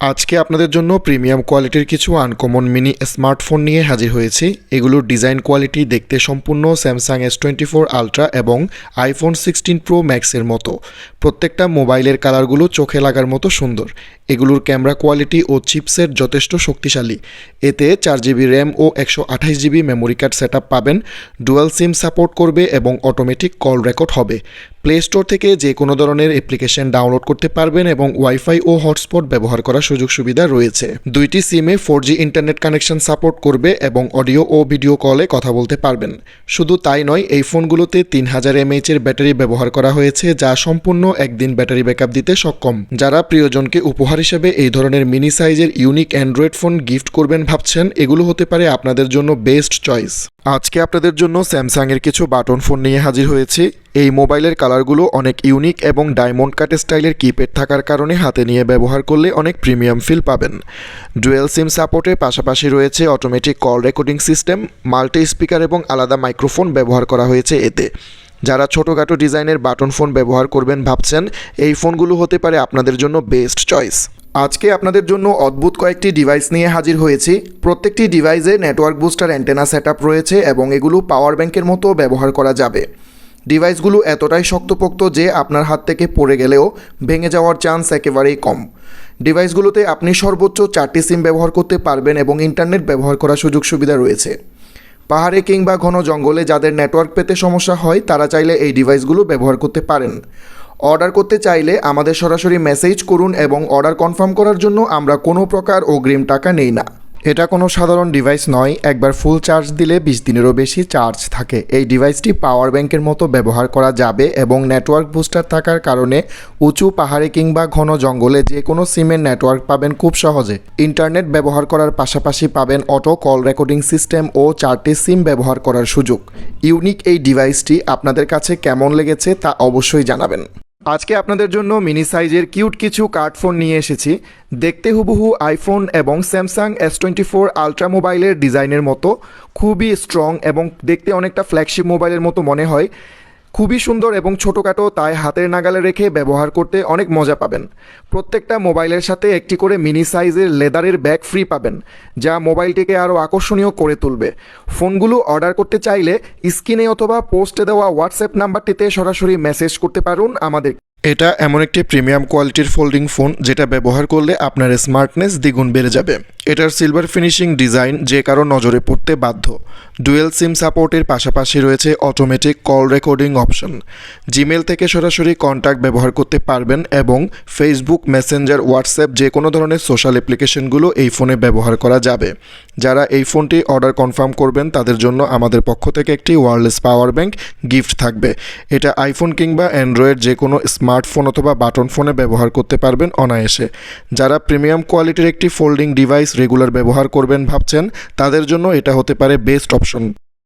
আজকে আপনাদের জন্য প্রিমিয়াম কোয়ালিটির কিছু আনকমন মিনি স্মার্টফোন নিয়ে হাজির হয়েছি। এগুলোর ডিজাইন কোয়ালিটি দেখতে সম্পূর্ণ Samsung S twenty four ultra এবং আইফোন সিক্সটিন প্রো ম্যাক্সের মতো। প্রত্যেকটা মোবাইলের কালারগুলো চোখে লাগার মতো সুন্দর। এগুলোর ক্যামেরা কোয়ালিটি ও চিপসেট যথেষ্ট শক্তিশালী। এতে চার জিবি র্যাম ও একশো আঠাশ জিবি মেমোরি কার্ড সেট পাবেন। ডুয়াল সিম সাপোর্ট করবে এবং অটোমেটিক কল রেকর্ড হবে। প্লে স্টোর থেকে যে কোনো ধরনের অ্যাপ্লিকেশন ডাউনলোড করতে পারবেন এবং ওয়াইফাই ও হটস্পট ব্যবহার করার সুযোগ সুবিধা রয়েছে। দুইটি সিমে four G internet connection support করবে এবং অডিও ও ভিডিও কলে কথা বলতে পারবেন। শুধু তাই নয়, এই ফোনগুলোতে তিন হাজার এমএইচ এর ব্যাটারি ব্যবহার করা হয়েছে, যা সম্পূর্ণ একদিন ব্যাটারি ব্যাকআপ দিতে সক্ষম। যারা প্রিয়জনকে উপহার হিসেবে এই ধরনের মিনি সাইজের ইউনিক অ্যান্ড্রয়েড ফোন গিফট করবেন ভাবছেন, এগুলো হতে পারে আপনাদের জন্য বেস্ট চয়েস আজকে আপনাদের জন্য স্যামসাংয়ের কিছু বাটন ফোন নিয়ে হাজির হয়েছি। এই মোবাইলের কালারগুলো অনেক ইউনিক এবং ডায়মন্ড কাট স্টাইলের কিপ্যাড থাকার কারণে হাতে নিয়ে ব্যবহার করলে অনেক প্রিমিয়াম ফিল পাবেন। ডুয়েল সিম সাপোর্টের পাশাপাশি রয়েছে automatic call recording system, multi speaker এবং আলাদা মাইক্রোফোন ব্যবহার করা হয়েছে এতে। যারা ছোটোখাটো ডিজাইনের বাটন ফোন ব্যবহার করবেন ভাবছেন, এই ফোনগুলো হতে পারে আপনাদের জন্য বেস্ট চয়েস। আজকে আপনাদের জন্য অদ্ভুত কয়েকটি ডিভাইস নিয়ে হাজির হয়েছি। প্রত্যেকটি ডিভাইসে নেটওয়ার্ক বুস্টার অ্যান্টেনা সেট রয়েছে এবং এগুলো পাওয়ার ব্যাংকের মতো ব্যবহার করা যাবে। ডিভাইসগুলো এতটাই শক্তপোক্ত যে আপনার হাত থেকে পড়ে গেলেও ভেঙে যাওয়ার চান্স একেবারেই কম। ডিভাইসগুলোতে আপনি সর্বোচ্চ চারটি সিম ব্যবহার করতে পারবেন এবং ইন্টারনেট ব্যবহার করার সুযোগ সুবিধা রয়েছে। পাহাড়ে কিংবা ঘন জঙ্গলে যাদের নেটওয়ার্ক পেতে সমস্যা হয়, তারা চাইলে এই ডিভাইসগুলো ব্যবহার করতে পারেন। অর্ডার করতে চাইলে আমাদের সরাসরি মেসেজ করুন এবং অর্ডার কনফার্ম করার জন্য আমরা কোনো প্রকার অগ্রিম টাকা নেই না। এটা কোনো সাধারণ ডিভাইস নয়, একবার ফুল চার্জ দিলে বিশ দিনেরও বেশি চার্জ থাকে। এই ডিভাইসটি পাওয়ার ব্যাংকের মতো ব্যবহার করা যাবে এবং নেটওয়ার্ক বুস্টার থাকার কারণে উঁচু পাহাড়ে কিংবা ঘন জঙ্গলে যে কোনো সিমের নেটওয়ার্ক পাবেন খুব সহজে। ইন্টারনেট ব্যবহার করার পাশাপাশি পাবেন অটো কল রেকর্ডিং সিস্টেম ও চারটি সিম ব্যবহার করার সুযোগ। ইউনিক এই ডিভাইসটি আপনাদের কাছে কেমন লেগেছে তা অবশ্যই জানাবেন। আজকে আপনাদের জন্য মিনি সাইজের কিউট কিছু কার্ড ফোন নিয়ে এসেছি। দেখতে হুবহু আইফোন এবং Samsung S twenty four ultra মোবাইলের ডিজাইনের মতো, খুবই স্ট্রং এবং দেখতে অনেকটা ফ্ল্যাগশিপ মোবাইলের মতো মনে হয়। খুবই সুন্দর এবং ছোটোখাটো, তাই হাতের নাগালে রেখে ব্যবহার করতে অনেক মজা পাবেন। প্রত্যেকটা মোবাইলের সাথে একটি করে মিনি সাইজের লেদারের ব্যাগ ফ্রি পাবেন, যা মোবাইলটিকে আরও আকর্ষণীয় করে তুলবে। ফোনগুলো অর্ডার করতে চাইলে স্ক্রিনে অথবা পোস্টে দেওয়া হোয়াটসঅ্যাপ নাম্বারটিতে সরাসরি মেসেজ করতে পারুন আমাদের এটা এমন একটি প্রিমিয়াম কোয়ালিটির ফোল্ডিং ফোন যেটা ব্যবহার করলে আপনার স্মার্টনেস দ্বিগুণ বেড়ে যাবে। এটার সিলভার ফিনিশিং ডিজাইন যে কারও নজরে পড়তে বাধ্য। ডুয়েল সিম সাপোর্টের পাশাপাশি রয়েছে automatic call recording option Gmail থেকে সরাসরি কন্ট্যাক্ট ব্যবহার করতে পারবেন এবং ফেসবুক মেসেঞ্জার হোয়াটসঅ্যাপ যে কোনো ধরনের সোশ্যাল অ্যাপ্লিকেশনগুলো এই ফোনে ব্যবহার করা যাবে। যারা এই ফোনটি অর্ডার কনফার্ম করবেন, তাদের জন্য আমাদের পক্ষ থেকে একটি ওয়ারলেস পাওয়ার ব্যাংক গিফট থাকবে। এটা আইফোন কিংবা অ্যান্ড্রয়েড যে কোনো স্মার্টফোন অথবা বাটন ফোনে ব্যবহার করতে পারবেন অনায়াসে। যারা প্রিমিয়াম কোয়ালিটির একটি ফোল্ডিং ডিভাইস রেগুলার ব্যবহার করবেন ভাবছেন, তাদের জন্য এটা হতে পারে বেস্ট অপশন।